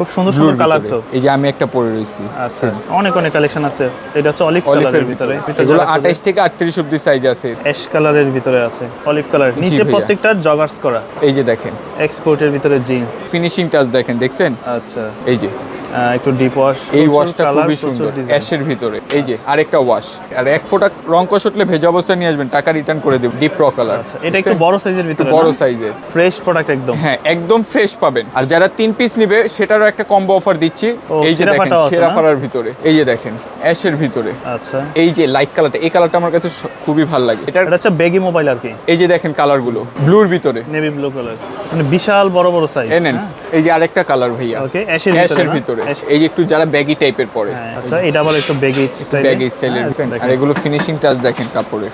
খুব সুন্দর সুন্দর কালার তো। এই যে আমি একটা পরে রয়েছি আচ্ছা অনেক অনেক কালেকশন আছে। এটা হচ্ছে অলিভ কালারের ভিতরে। এগুলো আঠাইশ থেকে আটত্রিশ অব্দি সাইজ আছে। অ্যাশ কালারের ভিতরে আছে অলিভ কালার। নিচে প্রত্যেকটা জগার্স করা। এই যে দেখেন। এক্সপোর্টের ভিতরে জিন্স ফিনিশিং টাচ দেখেন দেখছেন? আচ্ছা। এই যে। একটু ডিপ ওয়াশ এই ওয়াশটা খুবই সুন্দর অ্যাশের ভিতরে। এই যে আরেকটা ওয়াশ আর এক ফোঁটা রং কষটলে ভেজা অবস্থায় নিয়ে আসবেন টাকা রিটার্ন করে দেব। ডিপ র কালার আচ্ছা এটা একটু বড় সাইজের ভিতরে বড় সাইজের ফ্রেশ প্রোডাক্ট একদম। হ্যাঁ একদম ফ্রেশ পাবেন। আর যারা তিন পিস নিবে সেটারও একটা কম্বো অফার দিচ্ছি। এই যে দেখেন ছেঁড়া ফাড়ার ভিতরে। এই যে দেখেন অ্যাশের ভিতরে। আচ্ছা। এই যে লাইট কালারটা এই কালারটা আমার কাছে খুবই ভালো লাগে। এটা হচ্ছে বেগি মোবাইল আর কি। এই যে দেখেন কালারগুলো ব্লুর ভিতরে। নেভি ব্লু কালার মানে বিশাল বড় বড় সাইজ এ নেন। এই যে আরেকটা কালার ভাইয়া। ওকে অ্যাশের ভিতরে ভিতরে। এই যে একটু যারা ব্যাগি টাইপের পরে। হ্যাঁ আচ্ছা এটা আবার একটু ব্যাগি স্টাইল ব্যাগি স্টাইলের আর এগুলো ফিনিশিং টাচ দেখেন কাপড়ে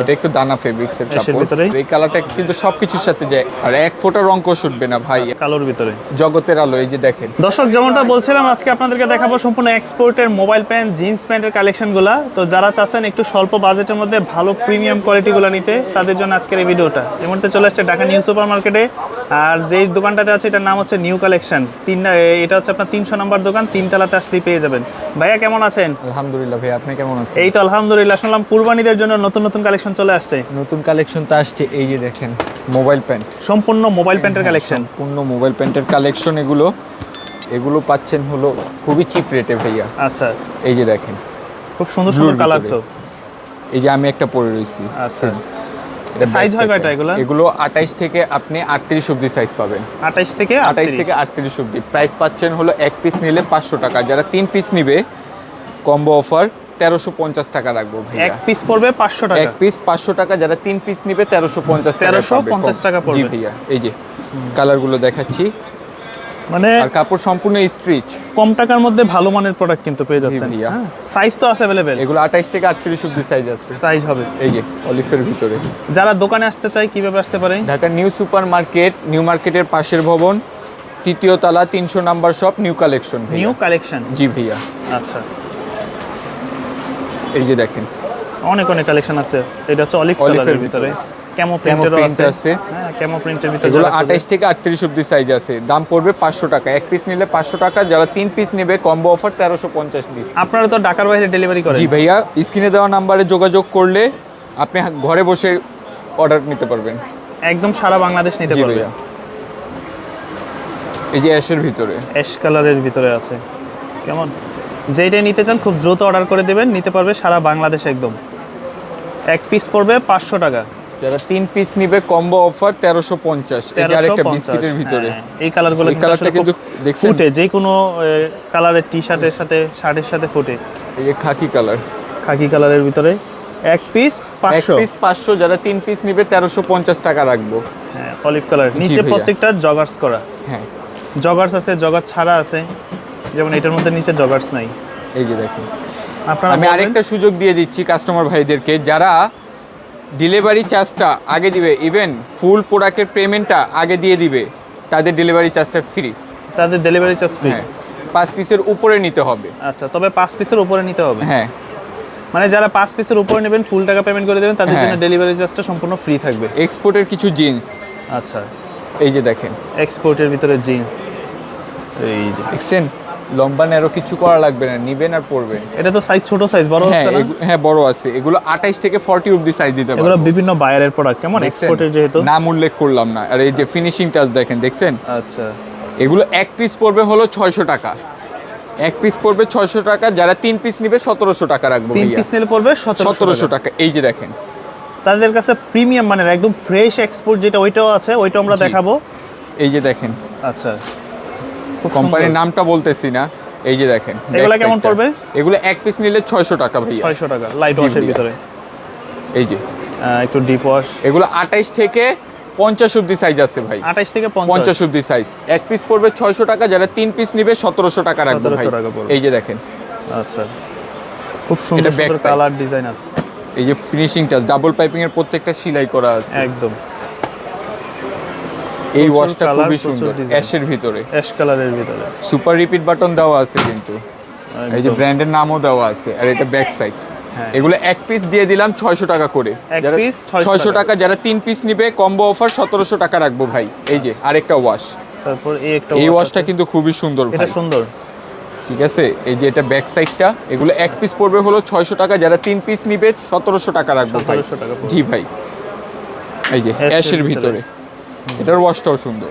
এটা একটু দানা ফেব্রিক্স এর কাপড়। এই কালারটা কিন্তু সবকিছুর সাথে যায়। আর এক ফোঁটা রং উঠবে না ভাই। কালোর ভিতরে। জগতের আলো এই যে দেখেন। দর্শক যেমনটা বলছিলাম আজকে আপনাদেরকে দেখাবো সম্পূর্ণ এক্সপোর্টের মোবাইল প্যান্ট জিন্স প্যান্টের কালেকশনগুলো তো যারা চাচ্ছেন একটু স্বল্প বাজেটের মধ্যে ভালো প্রিমিয়াম কোয়ালিটিগুলো নিতে তাদের জন্য আজকের এই ভিডিওটা। এই মুহূর্তে চলে আসছে ঢাকা নিউ সুপার মার্কেটে আর যেই দোকানটাতে আছে এটার নাম হচ্ছে নিউ কালেকশন তিন এটা হচ্ছে আপনার তিনশো নম্বর দোকান তিনতলাতে আসলেই পেয়ে যাবেন। ভাইয়া কেমন আছেন? আলহামদুলিল্লাহ ভাই আপনি কেমন আছেন? এই তো আলহামদুলিল্লাহ শুনলাম কুরবানিদের জন্য নতুন নতুন কালেকশন চলে আসছে? নতুন কালেকশন তো আসছে এই যে দেখেন মোবাইল প্যান্ট সম্পূর্ণ মোবাইল প্যান্টের কালেকশন পূর্ণ মোবাইল প্যান্টের কালেকশন এগুলো। এগুলো পাচ্ছেন হলো খুবই চিপ রেটে ভাইয়া। আচ্ছা। এই যে দেখেন খুব সুন্দর সুন্দর কালার তো। এই যে আমি একটা পরে রয়েছি আচ্ছা। Size হয় কয়টা। এগুলা? এগুলো আঠাইশ থেকে আপনি আটত্রিশ অব্দি সাইজ পাবেন। আঠাইশ থেকে আঠাইশ আঠাইশ থেকে আটত্রিশ অব্দি প্রাইস পাচ্ছেন হলো এক পিস নিলে পাঁচশো টাকা। যারা তিন পিস নিবে কম্বো অফার তেরোশো পঞ্চাশ টাকা রাখব এক পিস পড়বে পাঁচশো টাকা। এক পিস পাঁচশো টাকা যারা তিন পিস নিবে তেরোশো পঞ্চাশ টাকা 1350 টাকা পড়বে। জি ভাইয়া এই যে কালারগুলো দেখাচ্ছি। মানে আর কাপড় সম্পূর্ণ স্ট্রিচ কম টাকার মধ্যে ভালো মানের প্রোডাক্ট কিন্তু পেয়ে যাচ্ছেন। সাইজ তো আছে অ্যাভেলেবেল এগুলো আঠাইশ থেকে আটত্রিশ অব্দি সাইজ আছে। সাইজ হবে। এই যে অলিফের ভিতরে। যারা দোকানে আসতে চায় কীভাবে আসতে পারে? Dhaka new super market new মার্কেটের পাশের ভবন তৃতীয় তলা তিনশো number shop new collection new collection জি ভাইয়া। আচ্ছা। এই যে দেখেন। অনেক অনেক কালেকশন আছে। এটা হচ্ছে অলিভ কালারের ভিতরে। ক্যামো print আছে। আছে। হ্যাঁ ক্যামো প্রিন্টের ভিতরে এগুলো যারা খুঁজে- আঠাইশ থেকে আটত্রিশ অব্দি সাইজ আছে। দাম পড়বে পাঁচশো টাকা। এক পিস নিলে পাঁচশো টাকা। যারা তিন পিস নেবে কম্বো অফার তেরোশো পঞ্চাশ পিস আপনারা তো ঢাকার বাইরে ডেলিভারি করেন। জি ভাইয়া স্ক্রিনে দেওয়া নাম্বারে যোগাযোগ করলে আপনি ঘরে বসে অর্ডার নিতে পারবেন। একদম সারা বাংলাদেশ নিতে জি পারবে। ভাইয়া। এই যে অ্যাশের ভিতরে। অ্যাশ কালারের ভিতরে আছে। কেমন? যেইটাই নিতে চান খুব দ্রুত অর্ডার করে দেবেন নিতে পারবে সারা বাংলাদেশ একদম। এক পিস পড়বে পাঁচশো টাকা। যারা তিন পিস নিবে কম্বো অফার তেরোশো পঞ্চাশ। আরেকটা বিস্কিটের ভিতরে। হ্যাঁ, এই কালারগুলো কালারটা কিন্তু ফুটে যে কোনো কালারের টি শার্টের সাথে শার্টের সাথে ফুটে। এই যে খাকি কালার খাকি কালারের ভিতরে এক পিস পাঁচশো। পিস পাঁচশো যারা তিন পিস নিবে তেরোশো পঞ্চাশ টাকা রাখব। হ্যাঁ অলিভ কালার নিচে প্রত্যেকটা জগার্স করা। হ্যাঁ। জগার্স আছে জগার ছাড়া আছে। যেমন এটার মধ্যে নিচে জগার্স নাই। এই যে দেখেন। আপনারা আমি আরেকটা সুযোগ দিয়ে দিচ্ছি কাস্টমার ভাইদেরকে যারা ডেলিভারি চার্জটা আগে দিবে ইভেন ফুল প্রোডাক্টের পেমেন্টটা আগে দিয়ে দিবে তাদের ডেলিভারি চার্জটা ফ্রি তাদের ডেলিভারি চার্জ ফ্রি পাঁচ পিসের উপরে নিতে হবে। আচ্ছা তবে পাঁচ পিসের উপরে নিতে হবে? হ্যাঁ। মানে যারা পাঁচ পিসের উপরে নেবেন ফুল টাকা পেমেন্ট করে দেবেন তাদের হ্যাঁ। জন্য ডেলিভারি চার্জটা সম্পূর্ণ ফ্রি থাকবে। এক্সপোর্টের কিছু জিন্স আচ্ছা। এই যে দেখেন। এক্সপোর্টের ভিতরে জিন্স এই যে। দেখছেন লম্বা ন্যারো কিছু করা লাগবে না নিবেন আর পরবেন। এটা তো সাইজ ছোট সাইজ বড় হ্যাঁ হচ্ছে না? হ্যাঁ বড় আছে। এগুলো আঠাইশ থেকে ফর্টি অবধি সাইজ দিতে পারবে। এগুলো বিভিন্ন বায়ারের প্রোডাক্ট কেমন? এক্সপোর্টের যেহেতু? নাম উল্লেখ করলাম না। আর এই যে ফিনিশিং টাচ দেখেন দেখছেন? আচ্ছা। এগুলো এক পিস পড়বে হলো ছয়শো টাকা। এক পিস পড়বে ছয়শো টাকা যারা তিন পিস নিবে সতেরোশো টাকা রাখব তিন পিস নিলে পড়বে সতেরোশো সতেরোশো টাকা এই যে দেখেন। তাদের কাছে প্রিমিয়াম মানের একদম ফ্রেশ এক্সপোর্ট যেটা ওইটাও আছে ওইটাও আমরা দেখাবো। এই যে দেখেন। আচ্ছা। কোম্পানির নামটা বলতেছি না। এই যে দেখেন এগুলা কেমন পড়বে? এগুলো এক পিস নিলে ছয়শো টাকা ভাইয়া। ছয়শো টাকা লাইট ওয়াশের ভিতরে। এই যে। একটু ডিপ ওয়াশ এগুলো আঠাইশ থেকে পঞ্চাশ অব্দি সাইজ আছে ভাই। আঠাইশ থেকে পঞ্চাশ। পঞ্চাশ অব্দি সাইজ এক পিস পড়বে ছয়শো টাকা যারা তিন পিস নিবে সতেরোশো টাকা রাখব 1700 ভাই এই যে দেখেন। আচ্ছা। খুব সুন্দর কালার ডিজাইন আছে। এই যে ফিনিশিং টাচ ডাবল পাইপিং এর প্রত্যেকটা সেলাই করা আছে। একদম। এই ওয়াশটা খুবই সুন্দর অ্যাশের ভিতরে। অ্যাশ কালারের ভিতরে। সুপার রিপিট বাটন দেওয়া আছে কিন্তু। এই যে ব্র্যান্ডের নামও দেওয়া আছে আর এটা ব্যাক সাইড। এগুলো এক পিস দিয়ে দিলাম ছয়শো টাকা করে। এক piece 600 ছয়শো টাকা। যারা তিন পিস নিবে কম্বো অফার সতেরোশো টাকা রাখব ভাই। এই যে আরেকটা ওয়াশ তারপর এই একটা এই আছে। কিন্তু খুবই সুন্দর এটা সুন্দর। ঠিক আছে? এই যে এটা ব্যাক সাইডটা এগুলো এক পিস পড়বে হলো ছয়শো টাকা যারা তিন পিস নিবে সতেরোশো টাকা রাখব ভাই। 1700 টাকা জি ভাই। এই যে অ্যাশের ভিতরে। এটার ওয়াশটাও সুন্দর।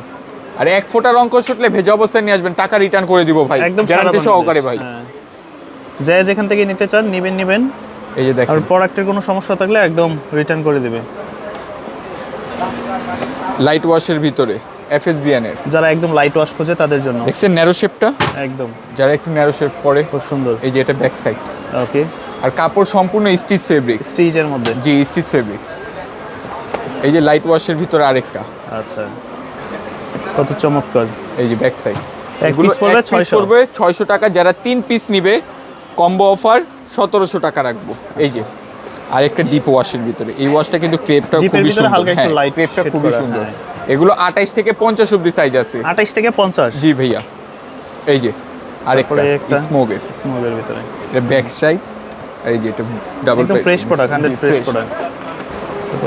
আর এক ফোঁটা রং কষ উঠলে ভেজা অবস্থায় নিয়ে আসবেন টাকা রিটার্ন করে দিব ভাই। একদম গ্যারান্টি সহকারে ভাই। হ্যাঁ। যে যেখান থেকে নিতে চান নিবেন নিবেন। এই যে দেখেন। আর প্রোডাক্টের কোনো সমস্যা থাকলে একদম রিটার্ন করে দিবে। লাইট ওয়াশের ভিতরে এফএসবিএন এর যারা একদম লাইট ওয়াশ খোঁজে তাদের জন্য। দেখছেন ন্যারো শেপটা একদম। যারা একটু ন্যারো শেপ পরে খুব সুন্দর। এই যে এটা ব্যাক সাইড ওকে আর কাপড় সম্পূর্ণ স্টিচ ফেব্রিক্স স্টিচের মধ্যে। জি স্টিচ ফেব্রিক্স এই যে লাইট ওয়াশের ভিতরে আরেকটা। আচ্ছা। কত চমৎকার। এই যে ব্যাক সাইড piece পড়বে 600 পড়বে ছয়শো টাকা। যারা তিন পিস নিবে কম্বো অফার সতেরোশো টাকা রাখব। এই যে। আর একটা ডিপ ওয়াশের ভিতরে। এই ওয়াশটা কিন্তু ক্রেপটা খুবই সুন্দর হালকা একটু হ্যাঁ ক্রেপটা খুবই সুন্দর। হ্যাঁ। এগুলো আঠাইশ থেকে পঞ্চাশ অব্দি সাইজ আছে। আঠাইশ থেকে পঞ্চাশ? জি ভাইয়া। এই যে। আরেকটা। স্মোকের স্মোকের ভিতরে। এটা ব্যাক সাইড এই যে এটা ডাবল একদম fresh product hundred fresh product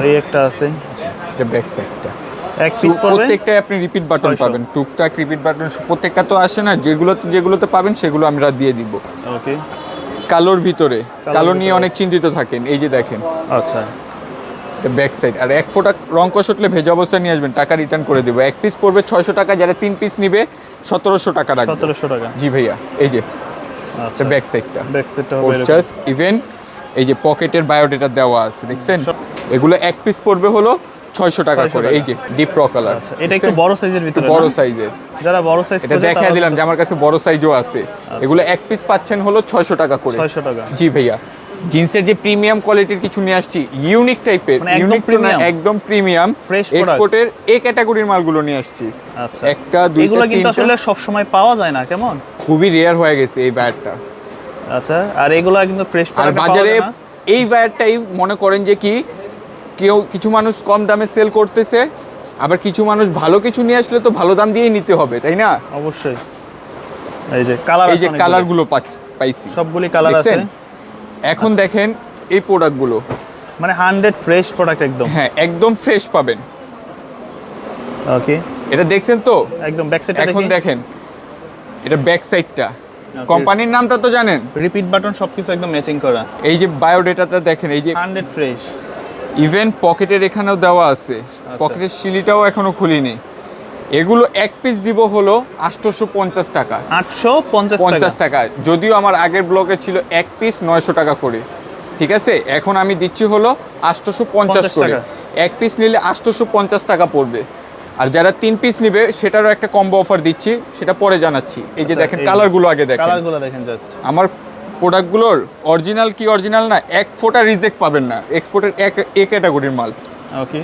এই একটা আছে। এটা ব্যাক সাইডটা এক পিস প্রত্যেকটাই আপনি রিপিট বাটন পাবেন। টুকটাক রিপিট বাটন প্রত্যেকটা তো আসে না যেগুলো যেগুলোতে পাবেন সেগুলো আমরা দিয়ে দিব। ওকে কালোর ভিতরে। কালো নিয়ে অনেক চিন্তিত থাকেন এই যে দেখেন। আচ্ছা। ব্যাক সাইড আর এক ফোঁটা রং কষটলে ভেজা অবস্থায় নিয়ে আসবেন টাকা রিটার্ন করে দেবো। এক পিস পড়বে ছয়শো টাকা যারা তিন পিস নিবে সতেরোশো টাকা রাখবে। সতেরোশো টাকা। জি ভাইয়া এই যে। আচ্ছা। ব্যাক সাইডটা ব্যাক হবে ইভেন এই যে পকেটের বায়োডেটা দেওয়া আছে দেখছেন? এগুলো এক পিস পড়বে হলো ছয়শো টাকা করে এই যে ডিপ র কালার আচ্ছা এটা একটু বড় সাইজের ভিতরে বড় সাইজের যারা বড় সাইজ এটা দেখা দিলাম যে আমার কাছে বড় সাইজও আছে। এগুলো এক পিস পাচ্ছেন হলো ছয়শো টাকা করে। ছয়শো টাকা। জি ভাইয়া। জিন্সের যে প্রিমিয়াম কোয়ালিটির কিছু নিয়ে আসছি ইউনিক টাইপের ইউনিক? একদম প্রিমিয়াম এক্সপোর্টের এ ক্যাটাগরির মালগুলো নিয়ে আসছি। আচ্ছা। একটা দুইটা এগুলো কিন্তু আসলে সব সময় পাওয়া যায় না কেমন? খুবই রেয়ার হয়ে গেছে এই ব্যাটটা আচ্ছা আর এগুলো কিন্তু ফ্রেশ আর বাজারে এই ব্যাটটাই মনে করেন যে কি কেউ কিছু মানুষ কম দামে সেল করতেছে আবার কিছু মানুষ ভালো কিছু নিয়ে আসলে তো ভালো দাম দিয়েই নিতে হবে তাই না? অবশ্যই। এই যে কালার এই যে কালারগুলো পাইছি। সবগুলি কালার আছে। এখন দেখেন এই প্রোডাক্টগুলো মানে হান্ড্রেড ফ্রেশ প্রোডাক্ট একদম। হ্যাঁ একদম ফ্রেশ পাবেন। ওকে এটা দেখছেন তো? একদম ব্যাক সাইডটা এখন দেখেন এটা ব্যাক সাইডটা কোম্পানির নামটা তো জানেন? রিপিট বাটন সবকিছু একদম ম্যাচিং করা। এই যে বায়োডেটাটা দেখেন এই যে হান্ড্রেড ফ্রেশ ইভেন পকেটের এখানেও দেওয়া আছে। পকেটের শিলিটাও এখনও খুলিনি। এগুলো এক পিস দিব হলো আটশোশো পঞ্চাশ টাকা। আটশো পঞ্চাশ টাকা। যদিও আমার আগের ব্লগে ছিল এক পিস নয়শো টাকা করে। ঠিক আছে? এখন আমি দিচ্ছি হলো আটশোশো পঞ্চাশ করে। টাকা। এক পিস নিলে আটশোশো পঞ্চাশ টাকা পড়বে। আর যারা তিন পিস নিবে সেটারও একটা কম্বো অফার দিচ্ছি সেটা পরে জানাচ্ছি। এই যে আচ্ছা, দেখেন কালারগুলো আগে দেখেন। কালারগুলো দেখেন জাস্ট আমার প্রোডাক্টগুলোর অরিজিনাল কি অরিজিনাল না এক ফোটা রিজেক্ট পাবেন না। এক্সপোর্টের এক এ ক্যাটাগরির মাল। ওকে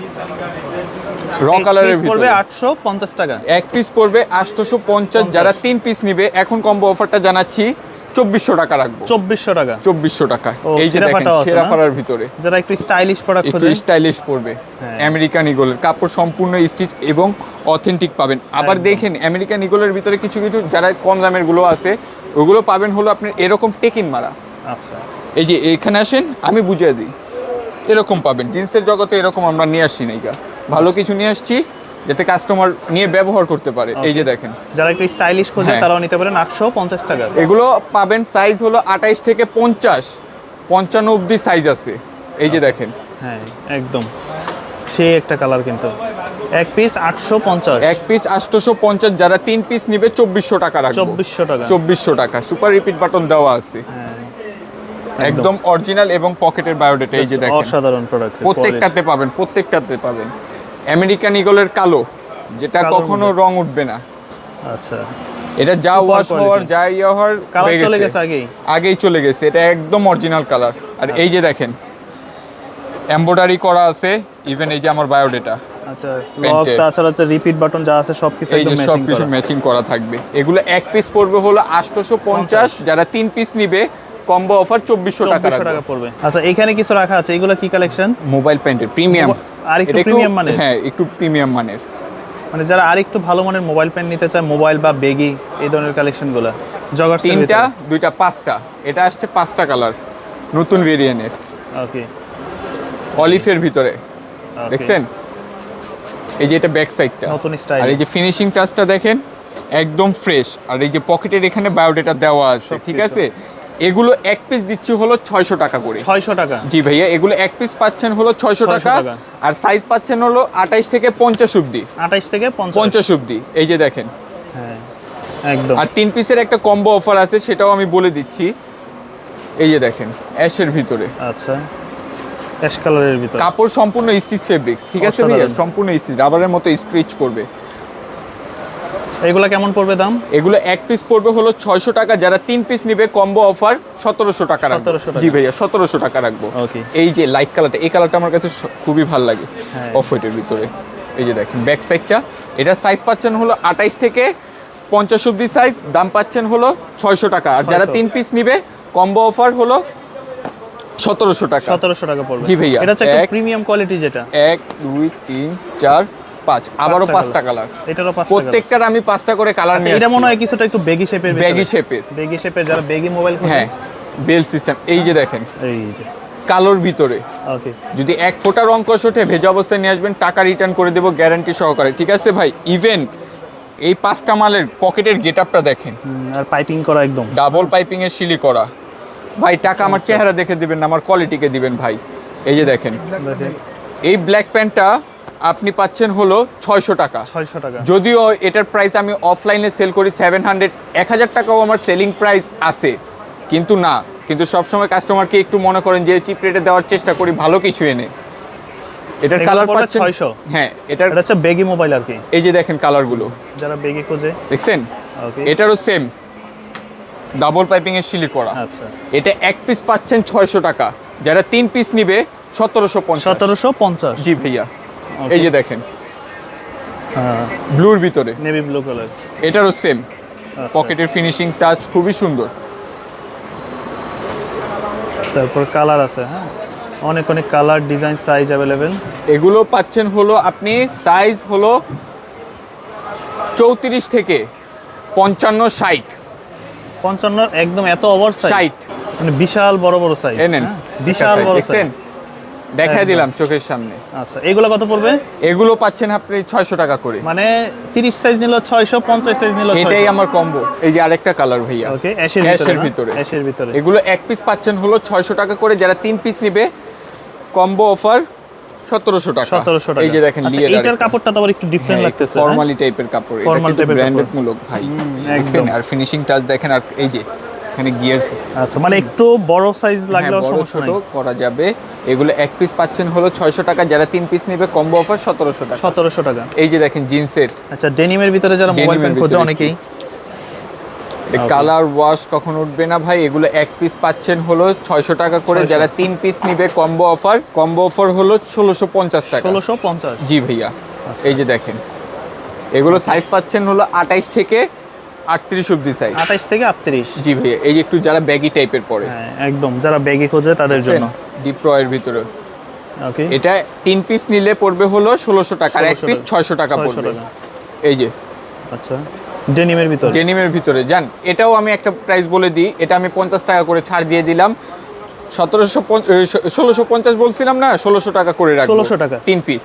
র কালারের পড়বে ভিতরে। আটশো পঞ্চাশ টাকা। এক পিস পড়বে আটশোশো পঞ্চাশ। যারা তিন পিস নিবে এখন কম্বো অফারটা জানাচ্ছি। চব্বিশশো টাকা রাখব। চব্বিশশো টাকা। চব্বিশশো টাকা এই যে দেখেন ছেঁড়া ফাড়ার ভিতরে। যারা একটু স্টাইলিশ প্রোডাক্ট একটু স্টাইলিশ পড়বে। আমেরিকান ইগলের কাপড় সম্পূর্ণ স্টিচ এবং অথেন্টিক পাবেন। আবার দেখেন আমেরিকান ইগলের ভিতরে কিছু কিছু যারা কম দামেরগুলো আছে ওগুলো পাবেন হলো আপনি এরকম টেকিন মারা। আচ্ছা। এই যে এখানে আসেন আমি বুঝিয়ে দিই। এরকম পাবেন। জিন্সের জগতে এরকম আমরা নিয়ে আসছি নাইকা ভালো কিছু নিয়ে আসছি। যাতে কাস্টমার নিয়ে ব্যবহার করতে পারে। এই যে দেখেন। যারা একটু স্টাইলিশ খোঁজে হ্যাঁ। তারাও নিতে পারেন আটশো পঞ্চাশ টাকা। এগুলো পাবেন সাইজ হলো আঠাইশ থেকে পঞ্চাশ। পঞ্চান্ন অব্দি সাইজ আছে। এই যে দেখেন। হ্যাঁ একদম। সে একটা কালার কিন্তু। এক পিস আটশো পঞ্চাশ। এক পিস আটশোশো পঞ্চাশ যারা তিন পিস নিবে চব্বিশশো টাকা রাখব। চব্বিশশো টাকা। চব্বিশশো টাকা। সুপার রিপিট বাটন দেওয়া আছে। হ্যাঁ। একদম অরিজিনাল এবং পকেটের বায়োডেটা এই যে দেখেন। অসাধারণ প্রোডাক্ট প্রত্যেকটাতে পাবেন প্রত্যেকটাতে পাবেন। আমেরিকান ইগলের কালো যেটা কখনো রং উঠবে না। আচ্ছা। এটা যা ওয়াশ হওয়ার যা ইয়ে হওয়ার কালার চলে গেছে। আগেই। আগেই চলে গেছে। এটা একদম অরিজিনাল কালার আর এই যে দেখেন এমব্রয়ডারি করা আছে ইভেন এই যে আমার বায়োডেটা আচ্ছা লক তাছাড়া হচ্ছে রিপিট বাটন যা আছে সবকিছু সব কিছু ম্যাচিং করা। থাকবে। এগুলো এক পিস পড়বে হলো আটশোশো পঞ্চাশ। যারা তিন পিস নিবে কম্বো অফার চব্বিশশো টাকা টাকা পড়বে। আচ্ছা এখানে কিছু রাখা আছে? এগুলো কি কালেকশন মোবাইল প্যান্টের প্রিমিয়াম আর একটু premium মানের? হ্যাঁ একটু প্রিমিয়াম মানের। মানে যারা আরেকটু ভালো মানের মোবাইল প্যান্ট নিতে চায় মোবাইল বা বেগি এই ধরনের কালেকশনগুলো জগার তিনটা দুইটা পাঁচটা। এটা আসছে পাঁচটা কালার নতুন ভেরিয়েন্টের ওকে অলিফের ভিতরে। দেখছেন? এই যে এটা ব্যাক সাইডটা নতুন style। আর এই যে ফিনিশিং টাচটা দেখেন একদম ফ্রেশ আর এই যে পকেটের এখানে বায়োডেটা দেওয়া আছে ঠিক আছে? এগুলো এক পিস দিচ্ছি হলো ছয়শো টাকা করে। ছয়শো টাকা। জি ভাইয়া এগুলো এক পিস পাচ্ছেন হলো ছয়শো টাকা। আর সাইজ পাচ্ছেন হলো আঠাইশ থেকে পঞ্চাশ অব্দি আঠাইশ থেকে পঞ্চাশ। অব্দি এই যে দেখেন। হ্যাঁ একদম। আর তিন পিসের একটা কম্বো অফার আছে সেটাও আমি বলে দিচ্ছি। এই যে দেখেন অ্যাশের ভিতরে। আচ্ছা অ্যাশ কালারের ভিতর। কাপড় সম্পূর্ণ স্টিচ ফেব্রিক্স ঠিক আছে ভাইয়া? সম্পূর্ণ স্টিচ রাবারের মতো স্ট্রিচ করবে। এগুলা কেমন পড়বে দাম? এগুলো এক পিস পড়বে হলো ছয়শো টাকা। যারা তিন পিস নিবে কম্বো অফার সতেরোশো টাকা রাখব। 1700 টাকা। জি ভাইয়া সতেরোশো টাকা রাখব। Okay. এই যে লাইট কালারটা এই কালারটা আমার কাছে খুবই ভালো লাগে হ্যাঁ। অফ হোয়াইটের ভিতরে। এই যে দেখেন ব্যাক সাইডটা এটা সাইজ পাচ্ছেন হলো আঠাইশ থেকে পঞ্চাশ অব্দি সাইজ দাম পাচ্ছেন হলো ছয়শো টাকা। আর যারা তিন পিস নিবে কম্বো অফার হলো সতেরোশো টাকা। সতেরোশো টাকা পড়বে। জি ভাইয়া, এটা হচ্ছে প্রিমিয়াম কোয়ালিটি যেটা। এক দুই তিন চার পাঁচ আবারও পাঁচটা কালার এটারও পাঁচ প্রত্যেকটার আমি পাঁচটা করে কালার আচ্ছা, নিয়ে এটা মনে হয় কিছুটা একটু বেগি শেপের ব্যাগি শেপের বেগি শেপের যারা বেগি মোবাইল হ্যাঁ বেল্ট সিস্টেম এই যে দেখেন। এই যে। কালোর ভিতরে। যদি এক ফোঁটা রং কষ ওঠে ভেজা অবস্থায় নিয়ে আসবেন টাকা রিটার্ন করে দেবো গ্যারান্টি সহকারে। ঠিক আছে ভাই? ইভেন এই পাঁচটা মালের পকেটের গেট আপটা দেখেন আর পাইপিং করা একদম। ডাবল পাইপিং এর শিলি করা। ভাই টাকা আমার চেহারা দেখে দিবেন না আমার কোয়ালিটিকে দিবেন ভাই। এই যে দেখেন। এই ব্ল্যাক প্যান্টটা আপনি পাচ্ছেন হলো ছয়শো টাকা। ছয়শো টাকা। যদিও এটার প্রাইস আমি অফলাইনে সেল করি সেভেন হান্ড্রেড এক হাজার টাকাও আমার সেলিং প্রাইস আছে। কিন্তু না কিন্তু সবসময় কাস্টমারকে একটু মনে করেন যে চিপ রেটে দেওয়ার চেষ্টা করি ভালো কিছু এনে। এটার কালার পাচ্ছেন 600 হ্যাঁ এটার এটা হচ্ছে বেগি মোবাইল আর কি। এই যে দেখেন কালারগুলো যারা বেগি খোঁজে। দেখছেন? এটারও সেম ডাবল পাইপিং এর শিলি করা। আচ্ছা। এটা এক পিস পাচ্ছেন ছয়শো টাকা। যারা তিন পিস নিবে সতেরোশো পঞ্চাশ। সতেরোশো পঞ্চাশ। জি ভাইয়া. এই যে দেখেন। হ্যাঁ। ব্লুর ভিতরে। নেভি ব্লু কালার এটারও সেম। পকেটের ফিনিশিং টাচ খুবই সুন্দর। তারপর কালার আছে হ্যাঁ? অনেক অনেক কালার ডিজাইন সাইজ অ্যাভেলেবেল এগুলো পাচ্ছেন হলো আপনি সাইজ হলো চৌত্রিশ থেকে পঞ্চান্ন ষাট। পঞ্চান্ন একদম এত ওভার 60 মানে বিশাল বড় বড় সাইজ এনেন বিশাল বড় সাইজ দেখাই দিলাম চোখের সামনে। আচ্ছা এগুলো কত পড়বে? এগুলো পাচ্ছেন আপনি ছয়শো টাকা করে। মানে তিরিশ সাইজ নিলো ছয়শো পঞ্চাশ সাইজ নিলো এটাই আমার কম্বো এই যে আরেকটা কালার ভাইয়া। ওকে অ্যাশের ভিতরে ভিতরে। অ্যাশের ভিতরে। এগুলো এক পিস পাচ্ছেন হলো ছয়শো টাকা করে। যারা তিন পিস নেবে কম্বো অফার সতেরোশো টাকা। সতেরোশো টাকা। এই যে দেখেন আচ্ছা, লিয়ে এইটার কাপড়টা তো আবার একটু ডিফারেন্ট লাগতেছে হ্যাঁ? ফর্মালি টাইপের কাপড়। এটা কিন্তু ব্র্যান্ডেড মূলক ভাই। একদম। আর ফিনিশিং টাচ দেখেন আর এই যে এখানে গিয়ার সিস্টেম আচ্ছা মানে একটু বড় সাইজ লাগলেও বড় সমস্যা ছোট নাই। করা যাবে। এগুলো এক পিস পাচ্ছেন হলো ছয়শো টাকা। যারা তিন পিস নেবে কম্বো অফার সতেরোশো টাকা। সতেরোশো টাকা। এই যে দেখেন জিন্সের আচ্ছা ডেনিমের ভিতরে যারা মোবাইল প্যান্ট খোঁজে অনেকেই। কালার ওয়াশ কখন উঠবে না ভাই? এগুলো এক পিস পাচ্ছেন হলো ছয়শো টাকা করে। যারা তিন পিস নিবে কম্বো অফার কম্বো অফার হলো ষোলোশো পঞ্চাশ টাকা। ষোলোশো পঞ্চাশ। জি ভাইয়া। আচ্ছা। এই যে দেখেন। এগুলো সাইজ পাচ্ছেন হলো আঠাইশ থেকে আটত্রিশ অব্দি সাইজ আঠাইশ থেকে আটত্রিশ। জি ভাইয়া এই যে একটু যারা ব্যাগি টাইপের পরে। হ্যাঁ একদম যারা ব্যাগি খোঁজে তাদের জন্য। ডিপ রয়ের ভিতরে। ওকে এটা তিন পিস নিলে পড়বে হলো ষোলোশো টাকা আর এক পিস টাকা। ছয়শো টাকা 600 পড়বে। এই যে। আচ্ছা ডেনিমের ভিতরে? ডেনিমের ভিতরে। যান এটাও আমি একটা প্রাইস বলে দিই। এটা আমি পঞ্চাশ টাকা করে ছাড় দিয়ে দিলাম। সতেরোশো ষোলোশো পঞ্চাশ বলছিলাম না ষোলোশো টাকা করে রাখব। 1600 টাকা। তিন পিস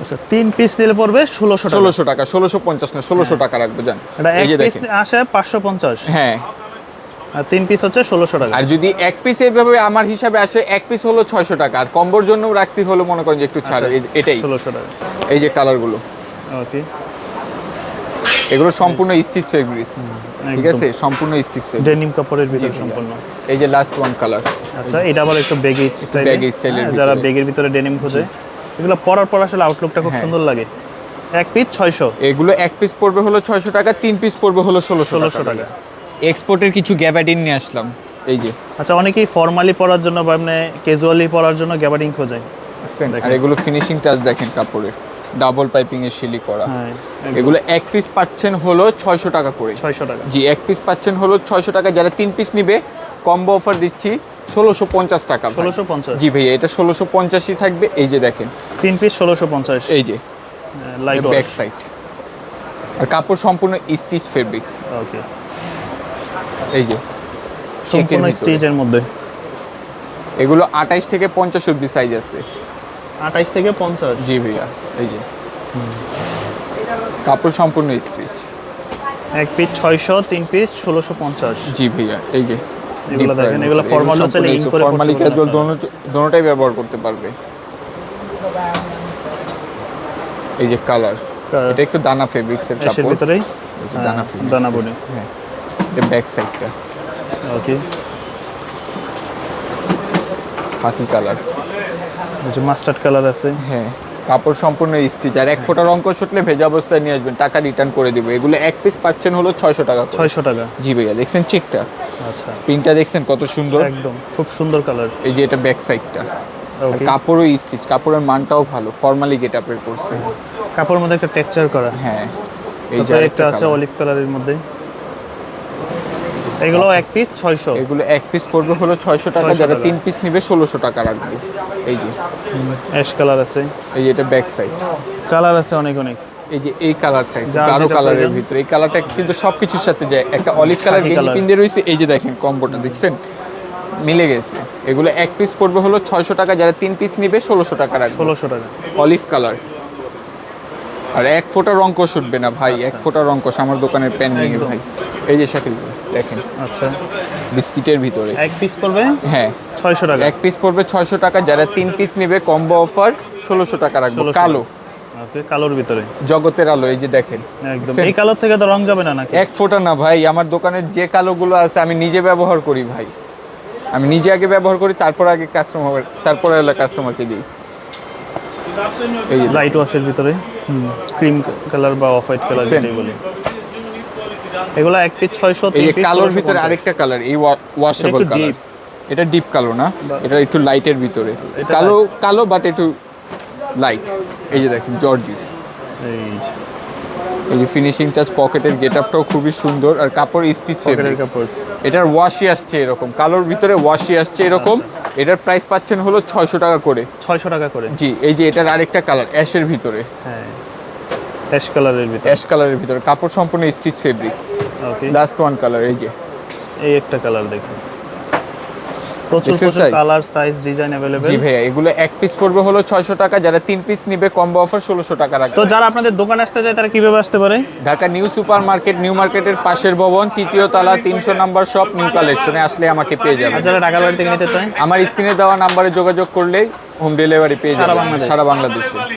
আচ্ছা তিন পিস নিলে পড়বে ষোলোশো টাকা। ষোলোশো টাকা ষোলোশো পঞ্চাশ না ষোলোশো টাকা রাখব যান এটা এই যে দেখেন। আসে পাঁচশো পঞ্চাশ। হ্যাঁ। আর তিন পিস হচ্ছে ষোলোশো টাকা। আর যদি এক পিস এইভাবে আমার হিসাবে আসে এক পিস হলো ছয়শো টাকা। আর কম্বোর জন্য রাখছি হলো মনে করেন যে একটু ছাড় আচ্ছা। এটাই। ষোলোশো টাকা। এই যে কালারগুলো। ওকে। এগুলো সম্পূর্ণ স্টিচ ফেব্রিক্স। ঠিক আছে? সম্পূর্ণ স্টিচ ফেব্রিক ডেনিম কাপড়ের ভিতরে সম্পূর্ণ। এই যে লাস্ট ওয়ান কালার আচ্ছা এটা আবার একটু বেগি স্টাইল style এর যারা। বেগের ভিতরে ডেনিম খোঁজে। এগুলো পরার পর আসলে আউটলুকটা খুব হ্যাঁ। সুন্দর লাগে। এক পিস ছয়শো। এগুলো এক পিস পড়বে হলো ছয়শো টাকা তিন পিস পড়বে হলো ষোলোশো ষোলোশো টাকা। এক্সপোর্টের কিছু গ্যাবাডিন নিয়ে আসলাম এই যে। আচ্ছা অনেকেই ফর্মালি পরার জন্য বা এমনি ক্যাজুয়ালি পরার জন্য গ্যাবারিং খোঁজে? আর এগুলো ফিনিশিং টাচ দেখেন কাপড়ের ডাবল পাইপিং এর শিলি করা। হ্যাঁ এগুলো এক পিস পাচ্ছেন হলো ছয়শো টাকা করে। ছয়শো টাকা। জি এক পিস পাচ্ছেন হলো ছয়শো টাকা। যারা তিন পিস নিবে কম্বো অফার দিচ্ছি। ষোলোশো পঞ্চাশ টাকা। ষোলোশো পঞ্চাশ। জি ভাইয়া এটা ষোলোশো পঞ্চাশই থাকবে এই যে দেখেন। তিন পিস ষোলোশো পঞ্চাশ। এই যে। লাইট ব্যাক সাইড আর কাপড় সম্পূর্ণ স্টিচ ফেব্রিক্স ওকে এই যে সম্পূর্ণ। স্টেজের মধ্যে। এগুলো আঠাইশ থেকে পঞ্চাশ অব্দি সাইজ আছে। আঠাইশ থেকে পঞ্চাশ। জি ভাইয়া এই যে। কাপড় সম্পূর্ণ স্টিচ এক পিস ছয়শো তিন পিস ষোলোশো পঞ্চাশ। জি ভাইয়া এই যে। এগুলো দেখেন, করে ফর্মালি দোনোটাই ব্যবহার করতে পারবে। এই যে কালার এটা একটু দানা ফেব্রিক্সের এসের কাপড়। যে হ্যাঁ, দানা দানা এর। বডি হ্যাঁ এটা ব্যাক সাইডটা ওকে খাকি কালার যে মাস্টার্ড কালার আছে। হ্যাঁ। কাপড় সম্পূর্ণ স্টিচ আর এক ফোঁটা রঙ্ক শুটলে ভেজা অবস্থায় নিয়ে আসবেন টাকা রিটার্ন করে দিব। এগুলো এক পিস পাচ্ছেন হলো ছয়শো টাকা ছয়শো টাকা। জি ভাইয়া দেখছেন চেকটা আচ্ছা। প্রিন্টটা দেখছেন কত সুন্দর? একদম খুব সুন্দর কালার এই যে এটা ব্যাক সাইডটা কাপড়ও স্টিচ কাপড়ের মানটাও ভালো ফর্মালি গেট আপের করছে। কাপড়ের মধ্যে একটা টেক্সচার করা। হ্যাঁ এই যে একটা আছে। অলিভ কালারের মধ্যে। এগুলো এক পিস ছয়শো। এগুলো এক পিস পড়বে হলো ছয়শো টাকা যারা তিন পিস নিবে ষোলোশো টাকা রাখবে। এই যে। অ্যাশ কালার আছে। এই যে এটা ব্যাক সাইড কালার আছে অনেক অনেক। এই যে এই কালারটা গাঢ় কালারের ভিতরে। এই কালারটা কিন্তু সবকিছুর সাথে যায়। একটা অলিভ কালার গেঞ্জি। পিন্দে রয়েছে। এই যে দেখেন কম্বোটা দেখছেন? মিলে গেছে। এগুলো এক পিস পড়বে হলো ছয়শো টাকা যারা তিন পিস নিবে ষোলোশো টাকা রাখবে। ষোলোশো টাকা। অলিভ কালার আর এক ফোঁটা রঙ্কশ উঠবে না ভাই এক ফোঁটা রঙ্কশ আমার দোকানের প্যান নিয়ে ভাই। এই যে শাকিল ভাই, দেখেন। আচ্ছা। বিস্কিটের ভিতরে। এক পিস পড়বে? হ্যাঁ। ছয়শো টাকা। এক পিস পড়বে ছয়শো টাকা। যারা তিন পিস নিবে কম্বো অফার ষোলোশো টাকা রাখব। কালো। ওকে কালোর ভিতরে। জগতের আলো এই যে দেখেন। একদম। দেখছেন? এই কালার থেকে তো রং যাবে না নাকি? এক ফোঁটা না ভাই। আমার দোকানের যে কালোগুলো আছে আমি নিজে ব্যবহার করি ভাই। আমি নিজে আগে ব্যবহার করি তারপর আগে কাস্টমার তারপরে এলা কাস্টমারকে দিই। এই লাইট ওয়াশের ভিতরে। ক্রিম কালার বা অফ হোয়াইট কালার দেখছেন? যেটাই বলি। এগুলো এক পিস ছয়শো এই কালোর ভিতরে আরেকটা কালার এই ওয়াশেবল কালার এটা ডিপ কালো না এটা একটু লাইটের ভিতরে। কালো কালো বাট একটু লাইট এই যে দেখেন জর্জি এই যে, ফিনিশিং টাচ পকেটের গেট আপটাও খুবই সুন্দর। আর কাপড় স্টিচ কাপড়। এটার ওয়াশি আসছে এরকম। কালোর ভিতরে ওয়াশি আসছে এরকম। এটার প্রাইস পাচ্ছেন হলো ছয়শো টাকা করে। ছয়শো টাকা করে। জি এই যে এটার আরেকটা কালার অ্যাশের ভিতরে। হ্যাঁ। অ্যাশ কালারের ভিতরে। অ্যাশ কালারের ভিতরে কাপড় সম্পূর্ণ stitch fabrics. Okay last one colour এই যে। এই একটা কালার দেখুন। প্রচুর প্রচুর কালার সাইজ ডিজাইন অ্যাভেলেবেল জি ভাইয়া এগুলো এক পিস পড়বে হলো ছয়শো টাকা। যারা তিন পিস নিবে কম্বো অফার ষোলোশো টাকা রাখবে। তো যারা আপনাদের দোকানে আসতে চায় তারা কীভাবে আসতে পারে? Dhaka new super market new মার্কেটের পাশের ভবন তৃতীয় তলা তিনশো নাম্বার শপ নিউ কালেকশনে আসলে আমাকে পেয়ে যাবে যারা বাড়ি থেকে নিতে চায়? আমার স্ক্রিনে দেওয়া নাম্বারে যোগাযোগ করলেই হোম ডেলিভারি পেয়ে যাবে সারা বাংলাদেশে।